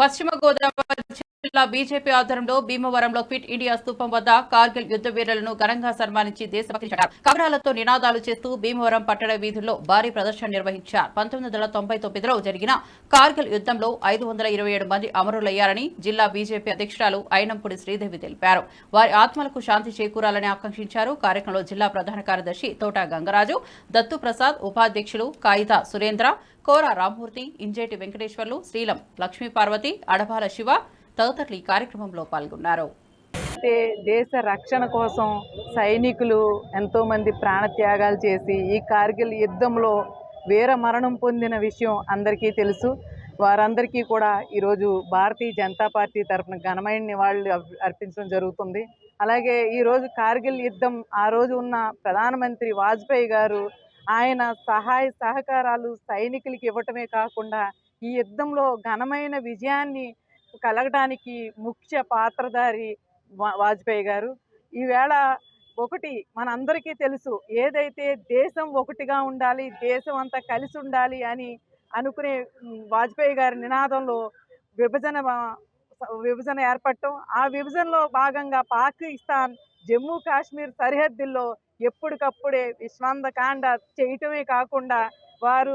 పశ్చిమ గోదావరి జిల్లా బీజేపీ ఆధ్వర్యంలో భీమవరంలో క్విట్ ఇండియా స్థూపం వద్ద కార్గిల్ యుద్ధ వీరులను ఘనంగా సన్మానించి దేశభక్తించారు కవరాలతో నినాదాలు చేస్తూ భీమవరం పట్టణ వీధుల్లో భారీ ప్రదర్శన నిర్వహించారు. పంతొమ్మిది వందల తొంభై తొమ్మిదిలో జరిగిన కార్గిల్ యుద్ధంలో ఐదు వందల ఇరవై ఏడు మంది అమరులయ్యారని జిల్లా బీజేపీ అధ్యక్షురాలు అయినంపుడి శ్రీదేవి తెలిపారు. వారి ఆత్మలకు శాంతి చేకూరాలని ఆకాంక్షించారు. కార్యక్రమంలో జిల్లా ప్రధాన కార్యదర్శి తోట గంగరాజు దత్తు ప్రసాద్ ఉపాధ్యక్షులు కాయిత సురేంద్ర కోర రామ్మూర్తి ఇంజేటి వెంకటేశ్వర్లు శ్రీలం లక్ష్మీపార్వతి అడబాల శివ తదితరులు ఈ కార్యక్రమంలో పాల్గొన్నారు. అయితే దేశ రక్షణ కోసం సైనికులు ఎంతోమంది ప్రాణత్యాగాలు చేసి ఈ కార్గిల్ యుద్ధంలో వీర మరణం పొందిన విషయం అందరికీ తెలుసు. వారందరికీ కూడా ఈరోజు భారతీయ జనతా పార్టీ తరఫున ఘనమైన నివాళులు అర్పించడం జరుగుతుంది. అలాగే ఈరోజు కార్గిల్ యుద్ధం ఆ రోజు ఉన్న ప్రధానమంత్రి వాజ్పేయి గారు ఆయన సహాయ సహకారాలు సైనికులకి ఇవ్వటమే కాకుండా ఈ యుద్ధంలో ఘనమైన విజయాన్ని కలగడానికి ముఖ్య పాత్రధారి వా- వాజ్పేయి గారు. ఈవేళ ఒకటి మనందరికీ తెలుసు ఏదైతే దేశం ఒకటిగా ఉండాలి దేశం అంతా కలిసి ఉండాలి అని అనుకునే వాజ్పేయి గారి నినాదంలో విభజన విభజన ఏర్పడటం ఆ విభజనలో భాగంగా పాకిస్తాన్ జమ్మూ కాశ్మీర్ సరిహద్దుల్లో ఎప్పటికప్పుడే విశ్వాంతకాండ చేయటమే కాకుండా వారు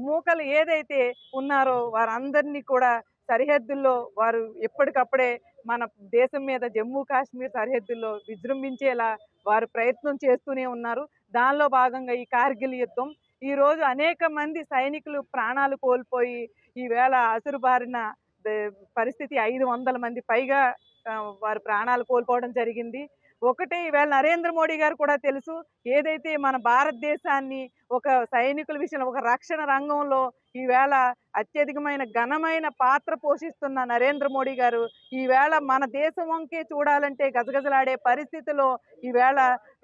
మూకలు ఏదైతే ఉన్నారో వారందరినీ కూడా సరిహద్దుల్లో వారు ఎప్పటికప్పుడే మన దేశం మీద జమ్మూ కాశ్మీర్ సరిహద్దుల్లో విజృంభించేలా వారు ప్రయత్నం చేస్తూనే ఉన్నారు. దానిలో భాగంగా ఈ కార్గిల్ యుద్ధం ఈరోజు అనేక మంది సైనికులు ప్రాణాలు కోల్పోయి ఈవేళ అసురు బారిన పరిస్థితి ఐదు వందల మంది పైగా వారు ప్రాణాలు కోల్పోవడం జరిగింది. ఒకటే ఈవేళ నరేంద్ర మోడీ గారు కూడా తెలుసు ఏదైతే మన భారతదేశాన్ని ఒక సైనికుల విషయంలో ఒక రక్షణ రంగంలో ఈవేళ అత్యధికమైన ఘనమైన పాత్ర పోషిస్తున్న నరేంద్ర మోడీ గారు ఈవేళ మన దేశం వంకే చూడాలంటే గజగజలాడే పరిస్థితిలో ఈవేళ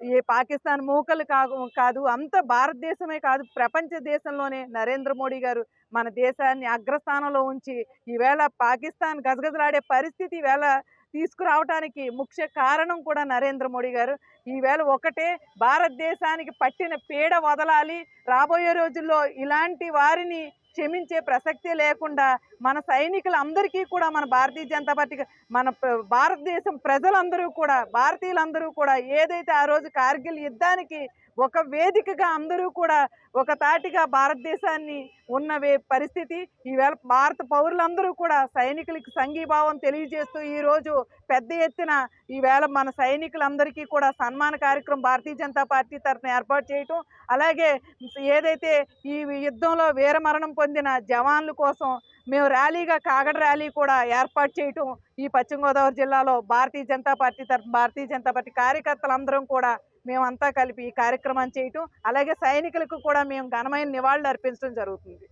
ఏ పాకిస్తాన్ మూకలు కాదు కాదు అంత భారతదేశమే కాదు ప్రపంచ దేశంలోనే నరేంద్ర మోడీ గారు మన దేశాన్ని అగ్రస్థానంలో ఉంచి ఈవేళ పాకిస్తాన్ గజగజలాడే పరిస్థితి ఈవేళ తీసుకురావడానికి ముఖ్య కారణం కూడా నరేంద్ర మోడీ గారు. ఈవేళ ఒకటే భారతదేశానికి పట్టిన పీడ వదలాలి. రాబోయే రోజుల్లో ఇలాంటి వారిని క్షమించే ప్రసక్తే లేకుండా మన సైనికులందరికీ కూడా మన భారతీయ జనతా పార్టీ మన భారతదేశం ప్రజలందరూ కూడా భారతీయులందరూ కూడా ఏదైతే ఆ రోజు కార్గిల్ యుద్ధానికి ఒక వేదికగా అందరూ కూడా ఒక తాటిగా భారతదేశాన్ని ఉన్న వే- పరిస్థితి. ఈవేళ భారత పౌరులందరూ కూడా సైనికులకి సంఘీభావం తెలియజేస్తూ ఈరోజు పెద్ద ఎత్తున ఈవేళ మన సైనికులందరికీ కూడా సన్మాన కార్యక్రమం భారతీయ జనతా పార్టీ తరఫున ఏర్పాటు చేయటం. అలాగే ఏదైతే ఈ యుద్ధంలో వీరమరణం పొందిన జవాన్ల కోసం మేము ర్యాలీగా కాగడ ర్యాలీ కూడా ఏర్పాటు చేయటం ఈ పశ్చిమ గోదావరి జిల్లాలో భారతీయ జనతా పార్టీ తరఫున భారతీయ జనతా పార్టీ కార్యకర్తలందరం కూడా మేమంతా కలిపి ఈ కార్యక్రమాన్ని చేయటం అలాగే సైనికులకు కూడా మేము ఘనమైన నివాళులు అర్పించడం జరుగుతుంది.